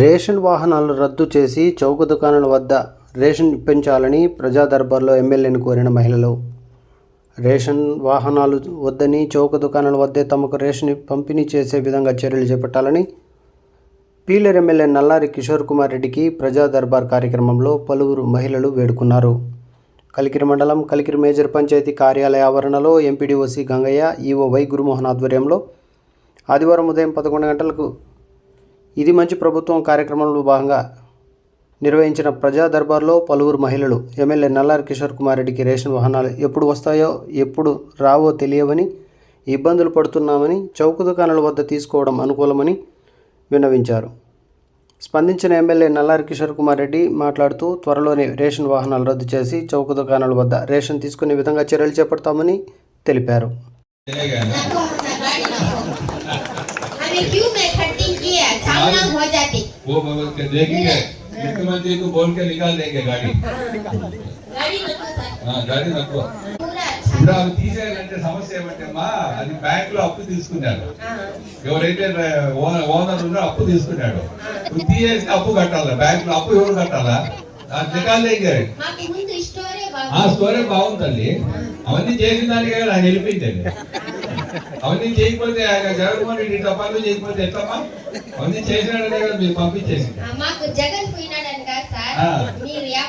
Ration వాహనాలు రద్దు చేసి చౌక దుకాణాల వద్ద రేషన్ ఇప్పించాలని ప్రజా దర్బార్లో ఎమ్మెల్యేని కోరిన మహిళలు. రేషన్ వాహనాలు వద్దని చౌక దుకాణాల వద్దే తమకు రేషన్ పంపిణీ చేసే విధంగా చర్యలు చేపట్టాలని పీలేరు ఎమ్మెల్యే నల్లారి కిషోర్ కుమార్ రెడ్డికి ప్రజా దర్బార్ కార్యక్రమంలో పలువురు మహిళలు వేడుకున్నారు. కలికిరి మండలం కలికిరి మేజర్ పంచాయతీ కార్యాలయ ఆవరణలో MPDO C Gangayya EO Y Gurumohan ఆధ్వర్యంలో ఆదివారం ఉదయం పదకొండు గంటలకు ఇది మంచి ప్రభుత్వం కార్యక్రమంలో భాగంగా నిర్వహించిన ప్రజా దర్బార్లో పలువురు మహిళలు ఎమ్మెల్యే నల్లారి కిషోర్ కుమార్ రెడ్డికి రేషన్ వాహనాలు ఎప్పుడు వస్తాయో ఎప్పుడు రావో తెలియవని ఇబ్బందులు పడుతున్నామని చౌక దుకాణాల వద్ద తీసుకోవడం అనుకూలమని విన్నవించారు. స్పందించిన ఎమ్మెల్యే నల్లారి కిషోర్ కుమార్ రెడ్డి మాట్లాడుతూ త్వరలోనే రేషన్ వాహనాలు రద్దు చేసి చౌక దుకాణాల వద్ద రేషన్ తీసుకునే విధంగా చర్యలు చేపడతామని తెలిపారు. चलेगा ना हमें क्यों में कटिंग किया सामना हो जाती वो बाबा के देखेंगे मुख्यमंत्री को बोल के निकाल देंगे गाड़ी गाड़ी नको సార్ हाँ, गाड़ी रखो पूरा ఇప్పుడు అవి తీసేయాలంటే సమస్య ఏమంటే అమ్మా అది బ్యాంక్ లో అప్పు తీసుకున్నాడు ఎవరైతే ఓనర్ ఓనర్ ఉన్నారో అప్పు తీసుకున్నాడు నువ్వు తీసేసి అప్పు కట్టాలా బ్యాంక్ లో అప్పు ఎవరు కట్టాలా అది నికాలేంగే మాకు ముందు స్టోరే ఆ బాగా స్టోరీ బాగుంది తల్లి అవన్నీ చేసిన దానికి కదా ఆయన వెళ్ళిపోయింది అవన్నీ చేయకపోతే ఆయన జగన్మోహన్ రెడ్డి ఇట్లా పనులు చేయకపోతే ఎట్లమ్మా అవన్నీ చేసినాడనే కదా మీరు పంపించేసి మాకు జగన్ పోయినాడని కాదు సార్. మీరు యా